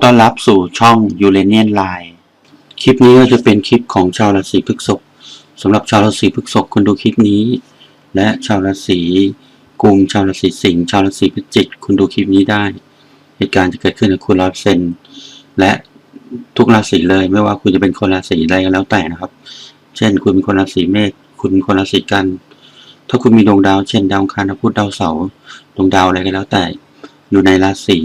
อต้อนรับสู่ช่องยูเรเนียนไลน์คลิปนี้ก็จะเป็นคลิปของชาวราศีพฤษภสำหรับชาวราศีพฤษภคุณดูคลิปนี้ และชาวราศีกุมชาวราศีสิงห์ชาวราศีพิจิกคุณดูคลิปนี้ได้ เหตุการณ์จะเกิดขึ้นกับคุณร้อยเซนและทุกราศีเลยไม่ว่าคุณจะเป็นคนราศีใดก็แล้วแต่นะครับ เช่น คุณเป็นคนราศีเมษคุณเป็นคนราศีกัน ถ้าคุณมีดวงดาว เช่นดาวคารดาพุธดาวเสาร์ดวงดาวอะไรก็แล้วแต่ อยู่ในราศี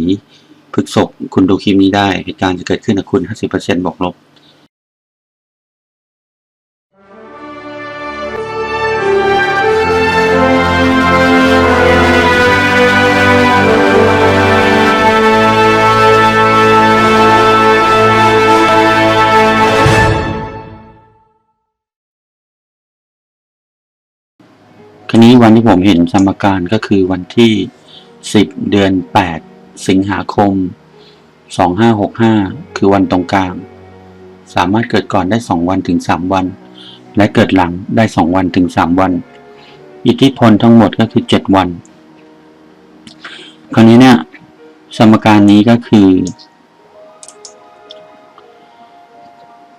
พฤษภคุณดูคลิปนี้ได้เหตุการณ์จะเกิดขึ้นกับคุณ 50%บวกลบคราวนี้วันที่ผมเห็นสมการก็คือวันที่ 10 เดือน 8 สิงหาคม 2565 คือวันตรงกลาง สามารถเกิดก่อนได้ 2 วันถึง 3 วัน และเกิดหลังได้ 2 วันถึง 3 วัน อิทธิพลทั้งหมดก็คือ 7 วัน คราวนี้เนี่ยสมการนี้ก็คือ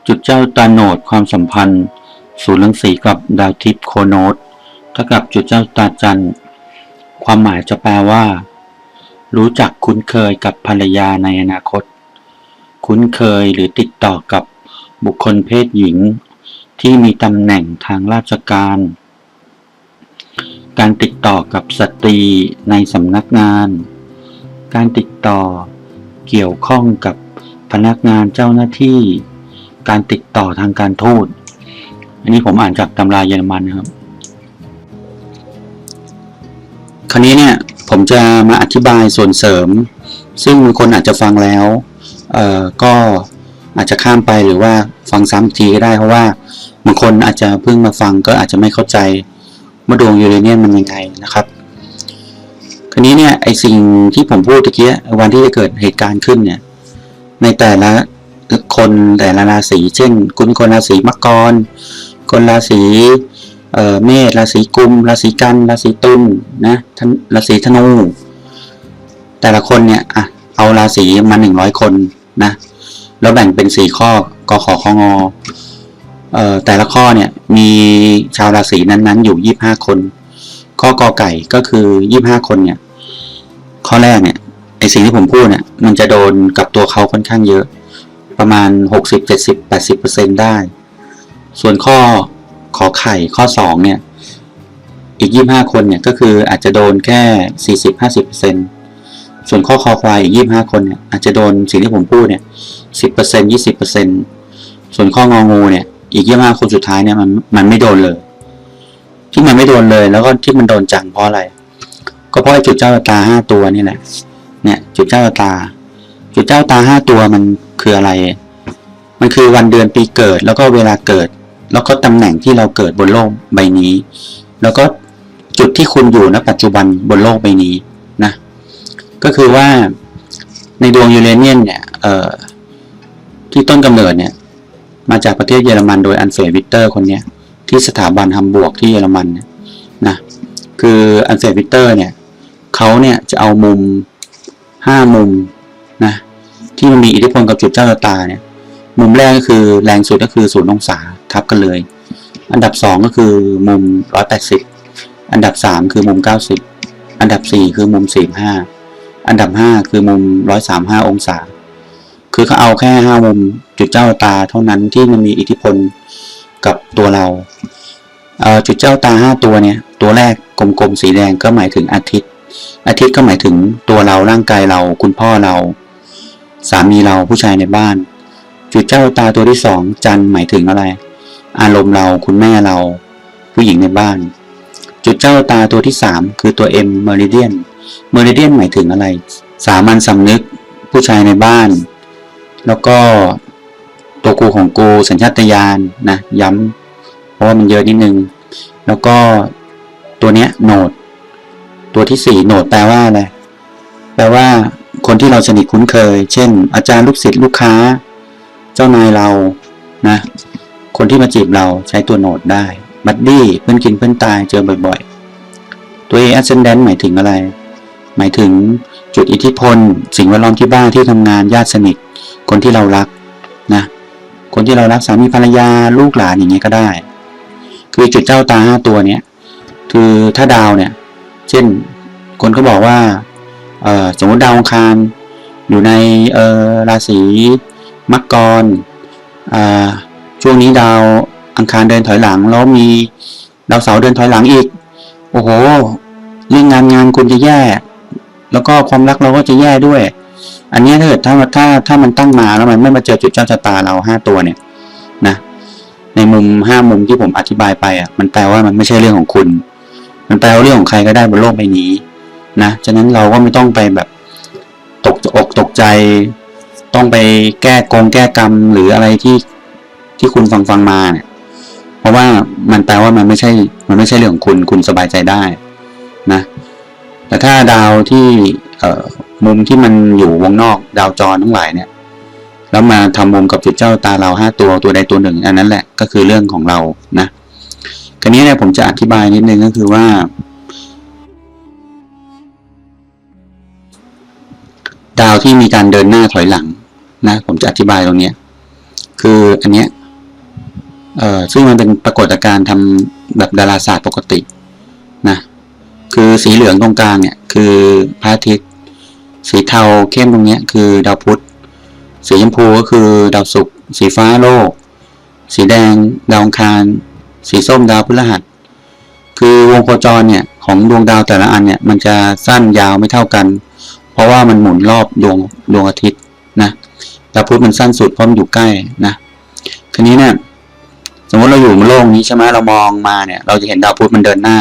จุดเจ้าตาโนดความสัมพันธ์ศูนย์รังสีกับดาวทิพย์โคโนตเท่ากับจุดเจ้าตาจันทร์ความหมายจะแปลว่า รู้จักคุ้นเคยกับภรรยาในอนาคต คุ้นเคยหรือติดต่อกับบุคคลเพศหญิง ที่มีตำแหน่งทางราชการ การติดต่อกับสตรีในสำนักงาน การติดต่อเกี่ยวข้องกับพนักงานเจ้าหน้าที่ การติดต่อทางการทูต อันนี้ผมอ่านจากตำราเยอรมันนะครับ คราวนี้เนี่ย ผมจะมาอธิบายส่วนเสริม ซึ่งบางคนอาจจะฟังแล้วก็อาจจะข้ามไปหรือว่าฟังซ้ำอีกทีก็ได้เพราะว่าบางคนอาจจะเพิ่งมาฟังก็อาจจะไม่เข้าใจว่าดวงยูเรเนียนมันยังไงนะครับ คราวนี้เนี่ยไอสิ่งที่ผมพูดตะเกียวันที่จะเกิดเหตุการณ์ขึ้นเนี่ยในแต่ละคนแต่ละราศีเช่น คุณคนราศีมังกรคนราศี เอ่อเมษราศีกุมราศีกันราศีตุลนะราศีธนู แต่ละคนเนี่ยอะเอาราศีมาหนึ่งร้อยคนนะแล้วแบ่งเป็นสี่ข้อกขอของอเอ่อแต่ละข้อเนี่ยมีชาวราศีนั้นๆ อยู่ยี่บห้าคน ข้อกอไก่ก็คือยี่บห้าคนเนี่ย ข้อแรกเนี่ยไอสิ่งที่ผมพูดเนี่ยมันจะโดนกับตัวเขาค่อนข้างเยอะ ประมาณหกสิบเจ็ดสิบแปดสิบเปอร์เซ็นได้ ส่วนข้อ ขอไข่ข้อสองเนี่ย อีกยี่ห้าคนเนี่ย ก็คืออาจจะโดนแค่สี่สิบห้าสิบเปอร์เซ็นส่วนข้อคอควายอีกยี่ห้าคนเนี่ย อาจจะโดนสิ่งที่ผมพูดเนี่ยสิบเปอร์เซ็นยี่สิบเปอร์เซ็นส่วนข้ององูเนี่ย อีกยี่ห้าคนสุดท้ายเนี่ยมันมันไม่โดนเลย ที่มันไม่โดนเลยแล้วก็ที่มันโดนจังเพราะอะไร ก็เพราะจุดเจ้าตาห้าตัวนี่แหละ เนี่ยจุดเจ้าตา จุดเจ้าตาห้าตัวมันคืออะไรมันคือวันเดือนปีเกิดแล้วก็เวลาเกิด แล้วก็ตำแหน่งที่เราเกิดบนโลกใบนี้ แล้วก็จุดที่คุณอยู่ณปัจจุบันบนโลกใบนี้นะก็คือว่าในดวงยูเรเนียนเนี่ยที่ต้นกำเนิดเนี่ยมาจากประเทศเยอรมันโดยอันเฟรวิเตอร์คนนี้ที่สถาบันฮัมบวร์กที่เยอรมันนนะคืออันเฟรวิเตอร์เนี่ยเขาเนี่ยจะเอามุมห้ามุมนะที่มันมีอิทธิพลกับจุดเจ้าชะตาเนี่ย มุมแรกก็คือแรงสุดก็คือศูนย์องศาทับกันเลย อันดับสองก็คือมุมร้อยแปดสิบอันดับสามคือมุมเก้าสิบอันดับสี่คือมุมสี่ห้าอันดับห้าคือมุมร้อยสามห้าองศา คือเขาเอาแค่ห้ามุมจุดเจ้าตาเท่านั้นที่มันมีอิทธิพลกับตัวเราเจุดเจ้าตาห้าตัวเนี่ย ตัวแรกกลมๆสีแดงก็หมายถึงอาทิตย์ อาทิตย์ก็หมายถึงตัวเราร่างกายเรา คุณพ่อเรา สามีเราผู้ชายในบ้าน จุดเจ้าตาตัวที่สองจันหมายถึงอะไร อารมณ์เราคุณแม่เรา ผู้หญิงในบ้าน จุดเจ้าตาตัวที่สามคือตัว M Meridian Meridian หมายถึงอะไร สามัญสำนึกผู้ชายในบ้าน แล้วก็ตัวกูของกูสัญชาตญาณนะย้ำเพราะว่ามันเยอะนิดนึง แล้วก็ตัวเนี้ยโหนด ตัวที่สี่โหนดแปลว่าอะไรแปลว่าคนที่เราสนิทคุ้นเคย เช่น อาจารย์ลูกศิษย์ลูกค้า เจ้านายเรานะ คนที่มาจีบเราใช้ตัวโหนดได้บัดดี้เพื่อนกินเพื่อนตายเจอบ่อยๆ ตัว A ascendant หมายถึงอะไร หมายถึงจุดอิทธิพล สิ่งแวดล้อมที่บ้านที่ทำงานญาติสนิท คนที่เรารักนะ คนที่เรารักสามีภรรยาลูกหลานอย่างเงี้ยก็ได้ คือจุดเจ้าตาห้าตัวเนี้ยคือถ้าดาวเนี่ย เช่น คนก็บอกว่าเออสมมติดาวองคารอยู่ในเออราศี มังกรช่วงนี้ดาวอังคารเดินถอยหลัง แล้วมีดาวเสาร์เดินถอยหลังอีก โอ้โห เรื่องงานงานคุณจะแย่ แล้วก็ความรักเราก็จะแย่ด้วย อันนี้ถ้าเกิดถ้าถ้าถ้ามันตั้งมาแล้วมันไม่มาเจอจุดเจ้าชะตาเราห้าตัวเนี่ยนะในมุมห้ามุมที่ผมอธิบายไปอะมันแปลว่ามันไม่ใช่เรื่องของคุณ มันแปลว่าเรื่องของใครก็ได้บนโลกใบนี้นะฉะนั้นเราก็ไม่ต้องไปแบบตกอกตกใจ ต้องไปแก้กงแก้กรรมหรืออะไรที่ที่คุณฟังฟังมาเนี่ยเพราะว่ามันแปลว่ามันไม่ใช่ มันไม่ใช่เรื่องของคุณคุณสบายใจได้นะแต่ถ้าดาวที่เอ่อมุมที่มันอยู่วงนอกดาวจรทั้งหลายเนี่ย แล้วมาทำมุมกับจุดเจ้าตาเราห้าตัวตัวใดตัวหนึ่ง อันนั้นแหละก็คือเรื่องของเรานะคราวนี้เนี่ยผมจะอธิบายนิดนึงก็คือว่า ดาวที่มีการเดินหน้าถอยหลัง นะผมจะอธิบายตรงนี้ คืออันเนี้ยเอ่อซึ่งมันเป็นปรากฏการณ์ทำแบบดาราศาสตร์ปกตินะคือสีเหลืองตรงกลางเนี่ยคือพระอาทิตย์สีเทาเข้มตรงเนี้ยคือดาวพุธสีชมพูก็คือดาวศุกร์สีฟ้าโลก สีแดง ดาวอังคาร สีส้มดาวพฤหัส คือวงโคจรเนี่ยของดวงดาวแต่ละอันเนี่ยมันจะสั้นยาวไม่เท่ากัน เพราะว่ามันหมุนรอบดวงดวงอาทิตย์นะ ดาวพุธมันสั้นสุดเพราะมันอยู่ใกล้นะทีนี้เนี่ยสมมติเราอยู่บนโลกนี้ใช่ไหมเรามองมาเนี่ย เราจะเห็นดาวพุธมันเดินหน้า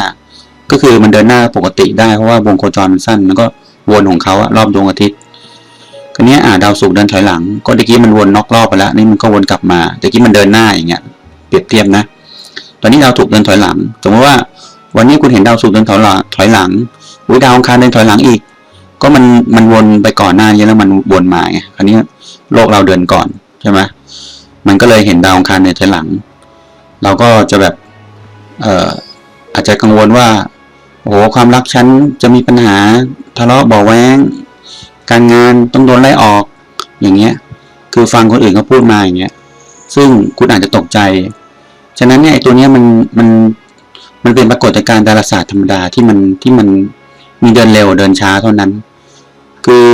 ก็คือมันเดินหน้าปกติได้เพราะว่าวงโคจรมันสั้นมันก็วนของเขาอะรอบดวงอาทิตย์ทีนี้อ่าดาวศุกร์เดินถอยหลัง ก็ตะกี้มันวนนอกรอบไปแล้วนี่มันก็วนกลับมาตะกี้มันเดินหน้าอย่างเงี้ยเปรียบเทียบนะ ตอนนี้ดาวศุกร์เดินถอยหลัง สมมติว่าวันนี้คุณเห็นดาวศุกร์เดินถอยหลังถอยหลังหรือดาวอังคารเดินถอยหลังอีก ก็มันมันวนไปก่อนหน้านี้แล้วมันวนมาไงคราวนี้โลกเราเดินก่อนใช่ไหมมันก็เลยเห็นดาวอังคารเดินถอยหลัง เราก็จะแบบเอ่ออาจจะกังวลว่าโอ้โหความรักฉันจะมีปัญหาทะเลาะเบาะแว้งการงานต้องโดนไล่ออกอย่างเงี้ย คือฟังคนอื่นเขาพูดมาอย่างเงี้ย ซึ่งคุณอาจจะตกใจ ฉะนั้นเนี่ยไอ้ตัวเนี้ยมันมันมันเป็นปรากฏการณ์ดาราศาสตร์ธรรมดาที่มันที่มันมีเดินเร็วเดินช้าเท่านั้น คือ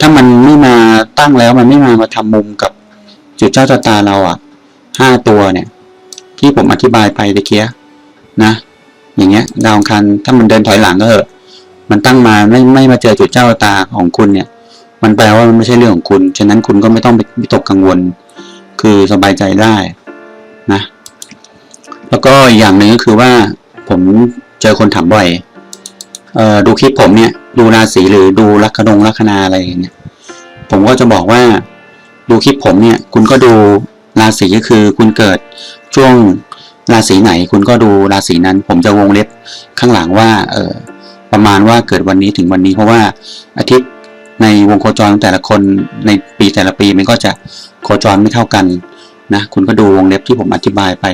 ถ้ามันไม่มาตั้งแล้วมันไม่มามาทำมุมกับจุดเจ้าชะตาเราอะห้าตัวเนี่ย ที่ผมอธิบายไปตะเกียนะ อย่างเงี้ย ดาวอังคารถ้ามันเดินถอยหลังก็เถอะมันตั้งมาไม่ไม่มาเจอจุดเจ้าตาของคุณเนี่ย มันแปลว่ามันไม่ใช่เรื่องของคุณ ฉะนั้นคุณก็ไม่ต้องไปตกกังวล คือสบายใจได้นะ แล้วก็อีกอย่างหนึ่งก็คือว่าผมเจอคนถามบ่อย เอ่อดูคลิปผมเนี่ยดูราศีหรือดูลัคดงลัคนาอะไรเนี่ยผมก็จะบอกว่าดูคลิปผมเนี่ยคุณก็ดูราศีก็คือคุณเกิดช่วงราศีไหนคุณก็ดูราศีนั้น ผมจะวงเล็บข้างหลังว่าเออประมาณว่าเกิดวันนี้ถึงวันนี้เพราะว่าอาทิตย์ในวงโคจรของแต่ละคนในปีแต่ละปีมันก็จะโคจรไม่เท่ากันนะคุณก็ดูวงเล็บที่ผมอธิบายไป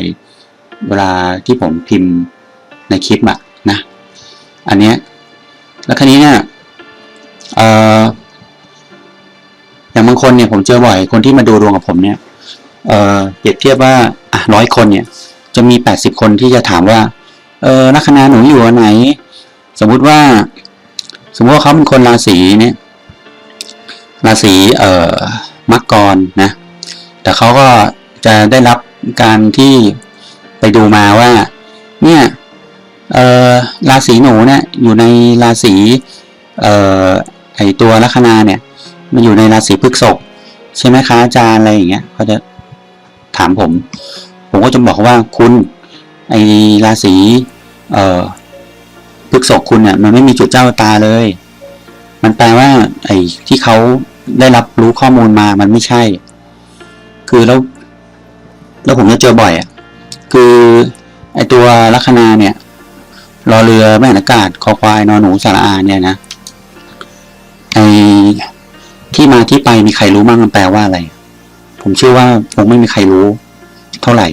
เวลาที่ผมพิมพ์ในคลิปอะนะ อันเนี้ย แล้วคันนี้เนี่ยอย่างบางคนเนี่ยผมเจอบ่อยคนที่มาดูดวงกับผมเนี่ยเอ่อเปรียบเทียบว่าร้อยคนเนี่ยจะมีแปดสิบคนที่จะถามว่า เออลัคนาหนูอยู่ไหน สมมุติว่า สมมติว่าเขาเป็นคนราศีเนี่ยราศีเอ่อมักกรนะ แต่เขาก็จะได้รับการที่ไปดูมาว่า เนี่ย ราศีหนูเนี่ยอยู่ในราศีไอตัวลัคนาเนี่ย มันอยู่ในราศีพฤษภใช่ไหมคะอาจารย์อะไรอย่างเงี้ยเขาจะถามผม ผมก็จะบอกว่าคุณไอราศีเอ่อพฤษภคุณเนี่ยมันไม่มีจุดเจ้าตาเลย มันแปลว่า ไอที่เขาได้รับรู้ข้อมูลมามันไม่ใช่ คือแล้ว แล้วผมจะเจอบ่อยอะคือไอตัวลัคนาเนี่ย รอเรือแม่นอากาศคอควายนอนหนูสาระอาเนี่ยนะไอที่มาที่ไปมีใครรู้บ้างมันแปลว่าอะไร ผมเชื่อว่าคงไม่มีใครรู้เท่าไหร่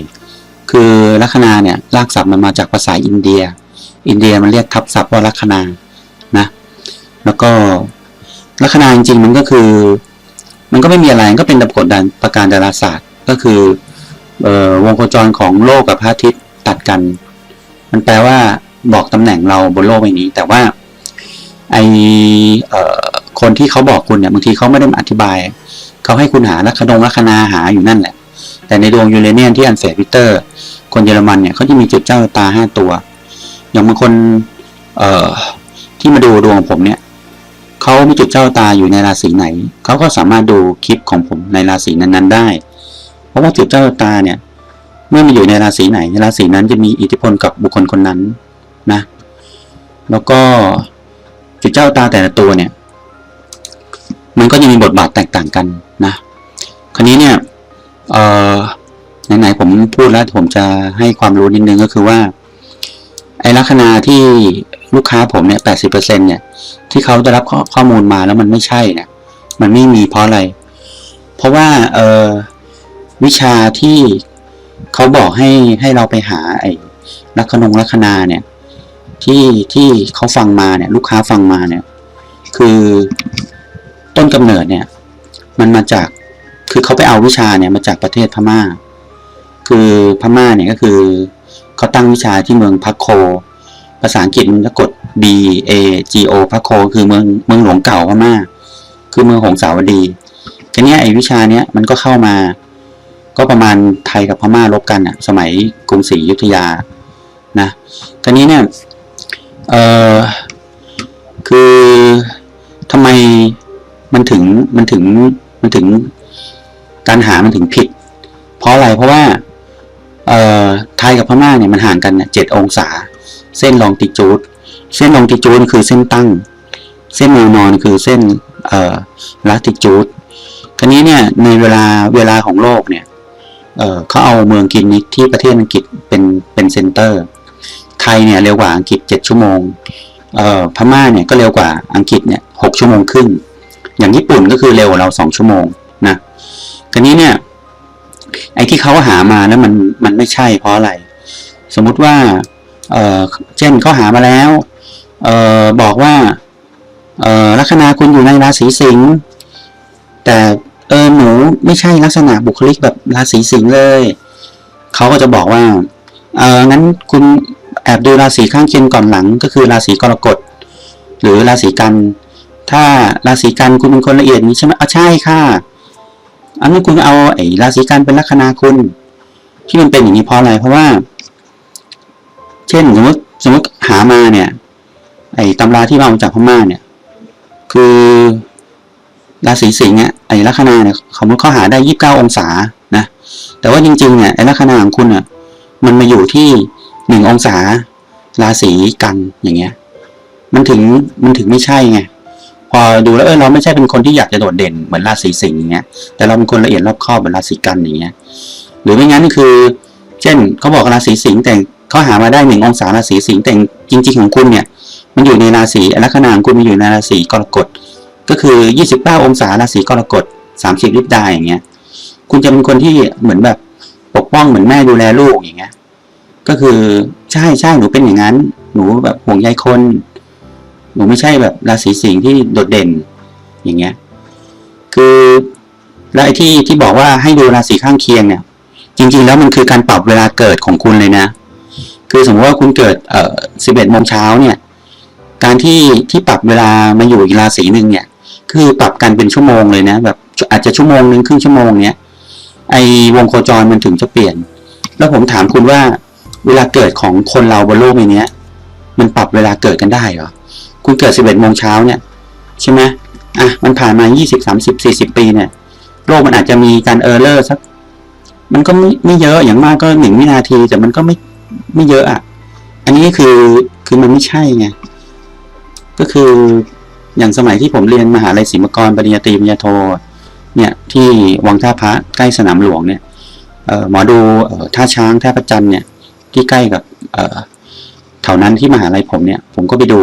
คือลัคนาเนี่ยรากศัพท์มันมาจากภาษาอินเดีย อินเดียมันเรียกทับศัพท์ว่าลัคนานะ แล้วก็ลัคนาจริงๆมันก็คือ มันก็ไม่มีอะไรก็เป็นปรากฏการณ์ประการดาราศาสตร์ ก็คือออวงโคจรของโลกกับพระอาทิตย์ตัดกัน มันแปลว่า บอกตำแหน่งเราบนโลกใบนี้ แต่ว่าไออคนที่เขาบอกคุณเนี่ยบางทีเขาไม่ได้มาอธิบายเขาให้คุณหาลัคดงลัคนาหาอยู่นั่นแหละ แต่ในดวงยูเรเนียนที่อันเฟรพิเตอร์ คนเยอรมันเนี่ยเขาจะมีจุดเจ้าตาห้าตัว อย่างบางคนเอ่อที่มาดูดวงผมเนี่ยเขามีจุดเจ้าตาอยู่ในราศีไหนเขาก็สามารถดูคลิปของผมในราศีนั้นๆได้ เพราะว่าจุดเจ้าตาเนี่ย เมื่อมาอยู่ในราศีไหนราศีนั้นจะมีอิทธิพลกับบุคคลคนนั้น นะ แล้วก็จุดเจ้าตาแต่ละตัวเนี่ย มันก็จะมีบทบาทแตกต่างกันนะ คราวนี้เนี่ยเอ่อไหนๆผมพูดแล้วผมจะให้ความรู้นิดนึงก็คือว่า ไอ้ลัคนาที่ลูกค้าผมเนี่ยแปดสิบเปอร์เซ็นเนี่ย ที่เขาได้รับข้อข้อมูลมาแล้วมันไม่ใช่เนี่ยมันไม่มีเพราะอะไร เพราะว่าเออวิชาที่เขาบอกให้ให้เราไปหาไอ้ลัคนงลัคนาเนี่ย ที่ที่เขาฟังมาเนี่ย ลูกค้าฟังมาเนี่ย คือต้นกำเนิดเนี่ย มันมาจากคือเขาไปเอาวิชาเนี่ยมาจากประเทศพม่า คือพม่าเนี่ยก็คือเขาตั้งวิชาที่เมืองพักโค ภาษาอังกฤษมันจะกด B A G O พักโค คือเมืองเมืองหลวงเก่าพม่า คือเมืองหงสาวดีทีเนี้ยไอ้วิชาเนี้ยมันก็เข้ามา ก็ประมาณไทยกับพม่ารบกันอะสมัยกรุงศรีอยุธยานะทีนี้เนี่ย เอ่อคือทำไมมันถึงมันถึงมันถึงการหามันถึงผิด เพราะอะไรเพราะว่าเอ่อไทยกับพม่าเนี่ยมันห่างกันเนี่ยเจ็ดองศา เส้นลองติจูดเส้นลองติจูดคือเส้นตั้ง เส้นแนวนอนคือเส้นเอ่อลัติจูดคราวนี้เนี่ยในเวลาเวลาของโลกเนี่ยเออเขาเอาเมืองกินนิกที่ประเทศอังกฤษเป็นเป็นเซนเตอร์ ไทยเนี่ยเร็วกว่าอังกฤษเจ็ดชั่วโมงเอ่อพม่าเนี่ยก็เร็วกว่าอังกฤษเนี่ยหกชั่วโมงครึ่ง อย่างญี่ปุ่นก็คือเร็วกว่าเราสองชั่วโมงนะคราวนี้เนี่ยไอ้ที่เขาหามาแล้วมันมันไม่ใช่เพราะอะไร สมมุติว่าเอ่อเช่นเขาหามาแล้วเอ่อบอกว่าเอ่อลัคนาคุณอยู่ในราศีสิงห์แต่เออหนูไม่ใช่ลักษณะบุคลิกแบบราศีสิงห์เลย เขาก็จะบอกว่า เอองั้นคุณ แอบดูราศีข้างเคียงก่อนหลังก็คือราศีกรกฎหรือราศีกัน ถ้าราศีกันคุณเป็นคนละเอียดนี้ใช่ไหมอ๋อใช่ค่ะอันนั้นคุณเอาไอ้ราศีกันเป็นลัคนาคุณ ที่มันเป็นอย่างนี้เพราะอะไรเพราะว่า เช่นสมมติสมมติหามาเนี่ย ไอ้ตำราที่มาจากพม่าเนี่ย คือราศีสิงห์อะไอ้ลัคนาเนี่ยเขาเขาหาได้ยี่สิบเก้าองศานะแต่ว่าจริงๆเนี่ยไอ้ลัคนาของคุณอะมันมาอยู่ที่ หนึ่งองศา ราศีกันอย่างเงี้ย มันถึงมันถึงไม่ใช่ไงพอดูแล้วเออเราไม่ใช่เป็นคนที่อยากจะโดดเด่นเหมือนราศีสิงห์อย่างเงี้ยแต่เราเป็นคนละเอียดรอบคอบเหมือนราศีกันอย่างเงี้ย หรือไม่งั้นคือ เช่นเขาบอกราศีสิงห์แต่เขาหามาได้หนึ่งองศาราศีสิงห์แต่จริง ๆ ของคุณเนี่ย มันอยู่ในราศีลัคนาของคุณมันอยู่ในราศีกรกฎก็คือ29องศาราศีกรกฎ30ลิบดาอย่างเงี้ย คุณจะเป็นคนที่เหมือนแบบปกป้องเหมือนแม่ดูแลลูกอย่างเงี้ย ก็คือใช่ใช่หนูเป็นอย่างนั้น หนูแบบห่วงใยคน หนูไม่ใช่แบบราศีสิงห์ที่โดดเด่น อย่างเงี้ย คือแล้วไอ้ที่ที่บอกว่าให้ดูราศีข้างเคียงเนี่ย จริง ๆ แล้วมันคือการปรับเวลาเกิดของคุณเลยนะ คือสมมติว่าคุณเกิดเอ่อ11โมงเช้าเนี่ย การที่ที่ปรับเวลามาอยู่อีกราศีหนึ่งเนี่ย คือปรับกันเป็นชั่วโมงเลยนะ แบบอาจจะชั่วโมงหนึ่งครึ่งชั่วโมงเนี้ยไอวงโคจรมันถึงจะเปลี่ยน แล้วผมถามคุณว่า เวลาเกิดของคนเราบนโลกใบนี้มันปรับเวลาเกิดกันได้เหรอ คุณเกิด11โมงเช้าเนี่ย ใช่ไหมอะ มันผ่านมา20 30 40ปีเนี่ย โลกมันอาจจะมีการเออร์เลอร์สัก มันก็ไม่ไม่เยอะอย่างมากก็หนึ่งวินาที แต่มันก็ไม่ไม่เยอะอะ อันนี้คือคือมันไม่ใช่ไง ก็คืออย่างสมัยที่ผมเรียนมหาลัยศิลปากรปริญญาตรีปริญญาโท เนี่ยที่วังท่าพระใกล้สนามหลวงเนี่ยหมอดูเอ่อท่าช้างท่าประจันเนี่ย ที่ใกล้กับแถวนั้นที่มหาลัยผมเนี่ย ผมก็ไปดู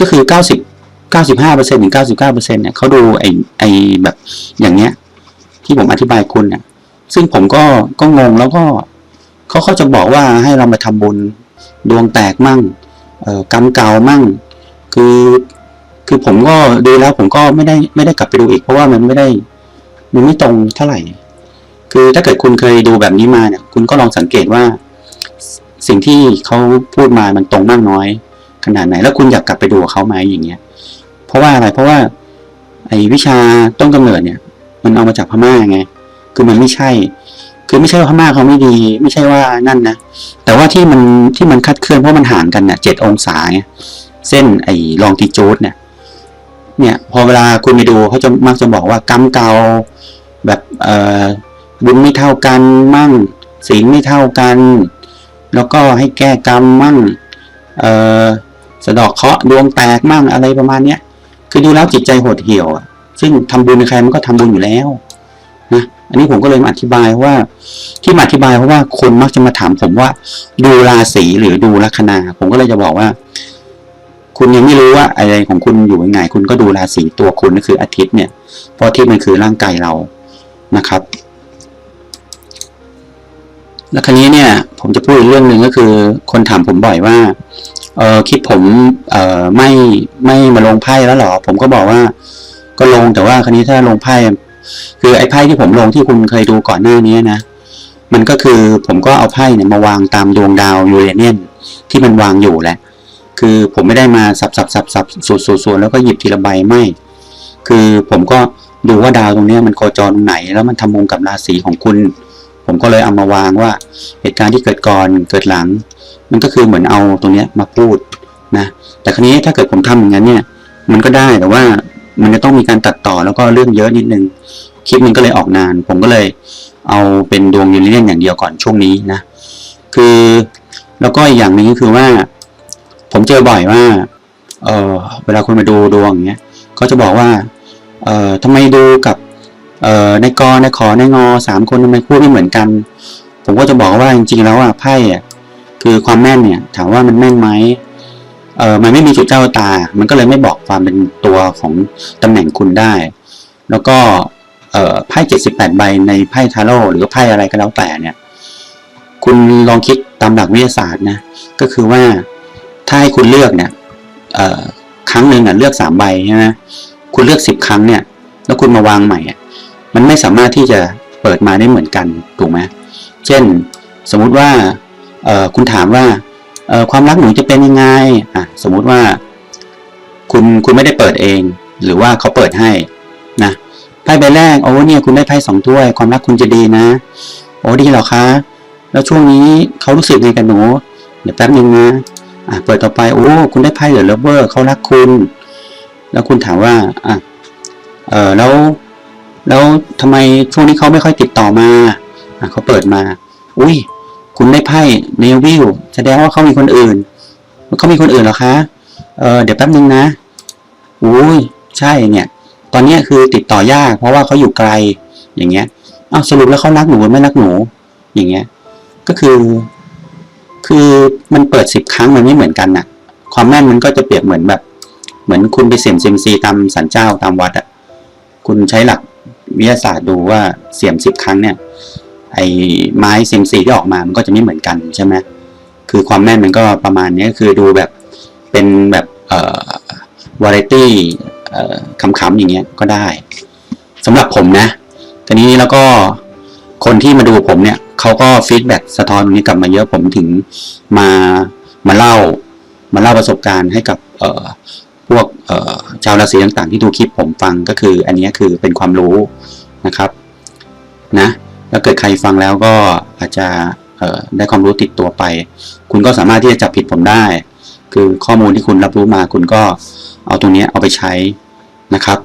ก็คือเก้าสิบเก้าสิบห้าเปอร์เซ็นถึงเก้าสิบเก้าเปอร์เซ็นเนี่ยเขาดูไอ้ไอ้แบบอย่างเงี้ย ที่ผมอธิบายคุณเนี่ยซึ่งผมก็ก็งงแล้วก็เขาเขาจะบอกว่าให้เรามาทำบุญดวงแตกมั่งเอ่อกรรมเก่ามั่ง คือคือผมก็ดูแล้วผมก็ไม่ได้ไม่ได้กลับไปดูอีก เพราะว่ามันไม่ได้มันไม่ตรงเท่าไหร่ คือถ้าเกิดคุณเคยดูแบบนี้มาเนี่ย คุณก็ลองสังเกตว่า สิ่งที่เขาพูดมามันตรงมากน้อย ขนาดไหน แล้วคุณอยากกลับไปดูเขาไหมอย่างเงี้ย เพราะว่าอะไรเพราะว่าไอ้วิชาต้นกำเนิดเนี่ย มันเอามาจากพม่าไงคือมันไม่ใช่ คือไม่ใช่ว่าพม่าเขาไม่ดี ไม่ใช่ว่านั่นนะแต่ว่าที่มันที่มันคัดเคลื่อนเพราะมันห่างกันเนี่ยเจ็ดองศาไงเส้นไอ้ลองติจูดเนี่ยเนี่ยพอเวลาคุณไปดูเขาจะมักจะบอกว่ากรรมเก่าแบบเอ่อบุญไม่เท่ากันมั่งศีลไม่เท่ากัน แล้วก็ให้แก้กรรมมั่งเอ่อสะดอกเคาะดวงแตกมั่งอะไรประมาณเนี้ยคือดูแล้วจิตใจหดเหี่ยว ซึ่งทำบุญในใครมันก็ทำบุญอยู่แล้วนะอันนี้ผมก็เลยมาอธิบายว่า ที่มาอธิบายเพราะว่าคนมักจะมาถามผมว่า ดูราศีหรือดูลัคนา ผมก็เลยจะบอกว่า คุณยังไม่รู้ว่าอะไรของคุณอยู่ยังไง คุณก็ดูราศีตัวคุณก็คืออาทิตย์เนี่ยเพราะอาทิตย์มันคือร่างกายเรานะครับ แล้วคราวนี้เนี่ยผมจะพูดอีกเรื่องหนึ่งก็คือ คนถามผมบ่อยว่าเออคลิปผมเออไม่ไม่มาลงไพ่แล้วหรอ ผมก็บอกว่า ก็ลงแต่ว่าคราวนี้ถ้าลงไพ่คือไอ้ไพ่ที่ผมลงที่คุณเคยดูก่อนหน้านี้นะมันก็คือผมก็เอาไพ่เนี่ยมาวางตามดวงดาวยูเรเนียนที่มันวางอยู่แหละ คือผมไม่ได้มาสับสับสับสับสูตรสูตรสูตรแล้วก็หยิบทีละใบไม่คือผมก็ดูว่าดาวตรงนี้มันโคจรตรงไหน แล้วมันทำมุมกับราศีของคุณ ผมก็เลยเอามาวางว่าเหตุการณ์ที่เกิดก่อนเกิดหลัง มันก็คือเหมือนเอาตรงเนี้ยมาพูดนะแต่ครนี้ถ้าเกิดผมทำอย่างนั้นเนี่ย มันก็ได้แต่ว่ามันจะต้องมีการตัดต่อแล้วก็เรื่องเยอะนิดนึงคลิปมันก็เลยออกนาน ผมก็เลยเอาเป็นดวงยูเรียนอย่างเดียวก่อนช่วงนี้นะ คือแล้วก็อีกอย่างนึงก็คือว่า ผมเจอบ่อยว่าเออเวลาคุณมาดูดวงเงี้ยก็จะบอกว่าเออทำไมดูกับ เอ่อในกอในขอในงอสามคนทำไมพูดไม่เหมือนกัน ผมก็จะบอกว่าจริง ๆ แล้วอะไพ่อะคือความแม่นเนี่ย ถามว่ามันแม่นไหมเออมันไม่มีจุดเจ้าตา มันก็เลยไม่บอกความเป็นตัวของตำแหน่งคุณได้ แล้วก็เออไพ่เจ็ดสิบแปดใบในไพ่ทาโร่หรือไพ่อะไรก็แล้วแต่เนี่ย คุณลองคิดตามหลักวิทยาศาสตร์นะก็คือว่าถ้าให้คุณเลือกเนี่ยเออครั้งหนึ่งอะเลือกสามใบใช่ไหมคุณเลือกสิบครั้งเนี่ย แล้วคุณมาวางใหม่อะ มันไม่สามารถที่จะเปิดมาได้เหมือนกันถูกไหมเช่น สมมุติว่าคุณถามว่าความรักหนูจะเป็นยังไงอะสมมุติว่า คุณคุณไม่ได้เปิดเอง หรือว่าเขาเปิดให้นะไพ่ใบแรกโอ้เนี่ยคุณได้ไพ่สองถ้วย ความรักคุณจะดีนะ โอ้ดีหรอคะ แล้วช่วงนี้เขารู้สึกไงกับหนูเดี๋ยวแป๊บนึงนะอะเปิดต่อไปโอ้คุณได้ไพ่เหลือเลเวอร์เขารักคุณ แล้วคุณถามว่าอะเออแล้ว แล้วทำไมช่วงนี้เขาไม่ค่อยติดต่อมาอะเขาเปิดมา อุ้ย คุณได้ไพ่เนวิลแสดงว่าเขามีคนอื่นเขามีคนอื่นเหรอคะ เออเดี๋ยวแป๊บนึงนะ อุ้ย ใช่เนี่ย ตอนเนี้คือติดต่อยาก เพราะว่าเขาอยู่ไกล อย่างเงี้ยอ้าวสรุปแล้วเขารักหนูหรือไม่รักหนู อย่างเงี้ย ก็คือ คือมันเปิดสิบครั้งมันไม่เหมือนกันน่ะความแม่นมันก็จะเปรียบเหมือนแบบ เหมือนคุณไปเสี่ยมเซียมซีตามสันเจ้าตามวัดอะ คุณใช้หลัก วิทยาศาสตร์ดูว่าเสียมสิบครั้งเนี่ย ไอ้ไม้เซียมซีที่ออกมามันก็จะไม่เหมือนกันใช่ไหมคือความแม่นมันก็ประมาณนี้คือดูแบบเป็นแบบเอ่อวาไรตี้เอ่อคำๆอย่างเงี้ยก็ได้สำหรับผมนะทีนี้แล้วก็คนที่มาดูผมเนี่ยเขาก็ฟีดแบ็กสะท้อนตรงนี้กลับมาเยอะผมถึงมามาเล่ามาเล่าประสบการณ์ให้กับเอ่อ พวกชาวราศีต่างๆ ที่ดูคลิปผมฟังก็คือ อันนี้คือเป็นความรู้นะครับนะแล้วเกิดใครฟังแล้วก็อาจจะได้ความรู้ติดตัวไป คุณก็สามารถที่จะจับผิดผมได้ คือข้อมูลที่คุณรับรู้มาคุณก็เอาตรงนี้เอาไปใช้นะครับ